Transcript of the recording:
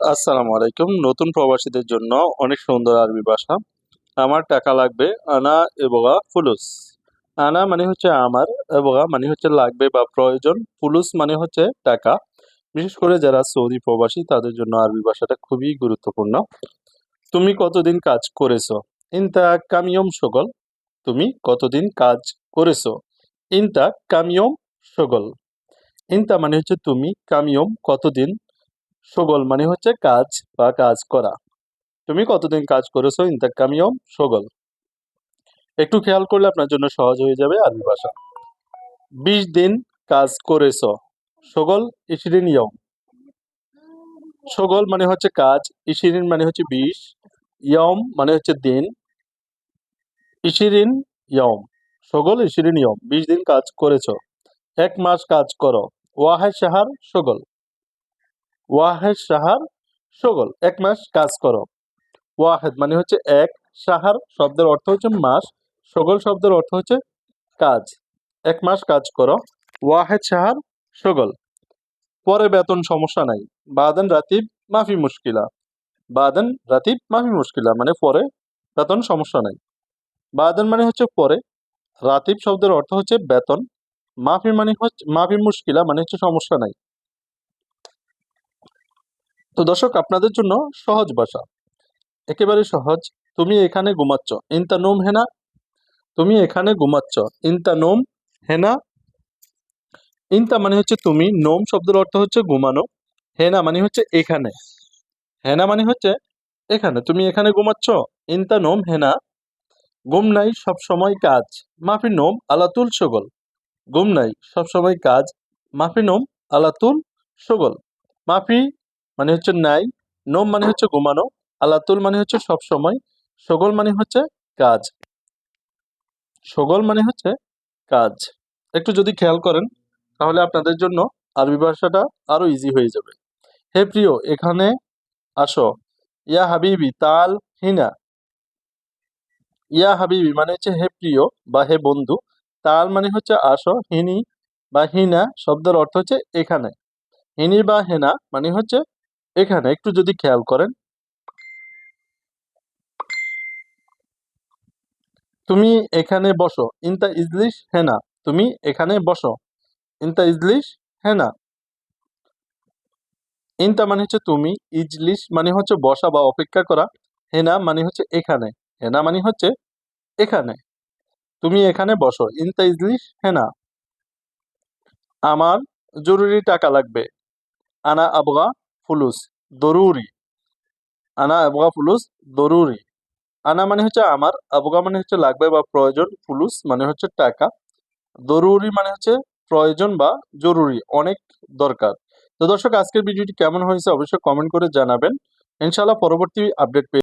আসসালামু আলাইকুম। নতুন প্রবাসীদের জন্য অনেক সুন্দর আরবি ভাষা। আমার টাকা লাগবে আনা এবগা ফুলুস। আনা মানে হচ্ছে আমার এবগা মানে হচ্ছে লাগবে বা প্রয়োজন। ফুলুস মানে হচ্ছে টাকা। বিশেষ করে যারা সৌদি প্রবাসী, তাদের জন্য আরবি ভাষাটা খুবই গুরুত্বপূর্ণ। তুমি কতদিন কাজ করেছ? ইনতা কামিয়ম সগল। তুমি কতদিন কাজ করেছ? ইনতা কামিয়ম সগল। ইনতা মানে হচ্ছে তুমি কামিয়ম কতদিন সগল মানে হচ্ছে কাজ বা কাজ করা। তুমি কতদিন কাজ করেছ? ইনতা কামিয়ম সগল। একটু খেয়াল করলে আপনার জন্য সহজ হয়ে যাবে আরবি ভাষা। বিশ দিন কাজ করেছ। সগল, ইশরিন ইয়ম সগল মানে হচ্ছে কাজ, ইশরিন মানে হচ্ছে বিশ। ইয়ম মানে হচ্ছে দিন। ইশরিন ইয়ম সগল, ইশরিন ইয়ম বিশ দিন কাজ করেছ। এক মাস কাজ করো। ওয়াহে সাহার সগল। ওয়াহেদ সাহার সগল, এক মাস কাজ করো। ওয়াহেদ মানে হচ্ছে এক সাহার শব্দের অর্থ হচ্ছে মাস, সগল শব্দের অর্থ হচ্ছে কাজ। এক মাস কাজ করো, ওয়াহেদ সাহার সগল। পরে বেতন সমস্যা নাই। বাদেন রাতিব মাফি মুশকিলা। বাদেন রাতিব মাফি মুশকিলা মানে পরে বেতন সমস্যা নাই। বাদেন মানে হচ্ছে পরে। রাতিব শব্দের অর্থ হচ্ছে বেতন। মাফি মানে হচ্ছে, মাফি মুশকিলা মানে হচ্ছে সমস্যা নাই। তো দর্শক, আপনাদের জন্য সহজ ভাষা। একেবারে সহজ, তুমি এখানে ঘুমাচ্ছ, ইনতা নোম হেনা? তুমি এখানে ঘুমাচ্ছ, ইনতা নোম হেনা? ইনতা মানে হচ্ছে তুমি, নোম শব্দের অর্থ হচ্ছে ঘুমানো, হেনা মানে হচ্ছে এখানে, হেনা মানে হচ্ছে এখানে। তুমি এখানে ঘুমাচ্ছ, ইনতা নোম হেনা? ঘুম নাই, সব সময় কাজ, মাফি নোম আলাতুল সগল। ঘুম নাই, সব সময় কাজ, মাফি নোম আলাতুল সগল। মাফি মানে হচ্ছে নাই নোম মানে হচ্ছে ঘুমানো, আলাতুল মানে হচ্ছে সব সময়, সগল মানে হচ্ছে কাজ। সগল মানে হচ্ছে কাজ। একটু যদি খেয়াল করেন, তাহলে আপনাদের জন্য আরবি ভাষাটা আরও ইজি হয়ে যাবে। হে প্রিয়, এখানে আসো। ইয়া হাবিবি, তাল হিনা। ইয়া হাবিবি মানে হচ্ছে হে প্রিয় বা হে বন্ধু। তাল মানে হচ্ছে আসো, হিনি বা হিনা শব্দের অর্থ হচ্ছে এখানে। হিনি বা হেনা মানে হচ্ছে এখানে একটু যদি খেয়াল করেন, তুমি এখানে বসো। ইনতা ইজলিশ হেনা তুমি এখানে বসো। ইনতা ইজলিশ হেনা ইনতা মানে হচ্ছে তুমি, ইজলিশ মানে হচ্ছে বসা বা অপেক্ষা করা। হেনা মানে হচ্ছে এখানে। হেনা মানে হচ্ছে এখানে। তুমি এখানে বসো। ইনতা ইজলিশ হেনা আমার জরুরি টাকা লাগবে। আনা আবগা ফুলুস, দরুরি। আনা আবগা ফুলুস, দরুরি। আনা মানে হচ্ছে আমার, আবগা মানে হচ্ছে লাগবে বা প্রয়োজন, ফুলুস মানে হচ্ছে টাকা। দরুরি মানে হচ্ছে প্রয়োজন বা জরুরি, অনেক দরকার। তো দর্শক, আজকের ভিডিওটি কেমন হয়েছে অবশ্যই কমেন্ট করে জানাবেন। ইনশাআল্লাহ পরবর্তী আপডেট পেয়ে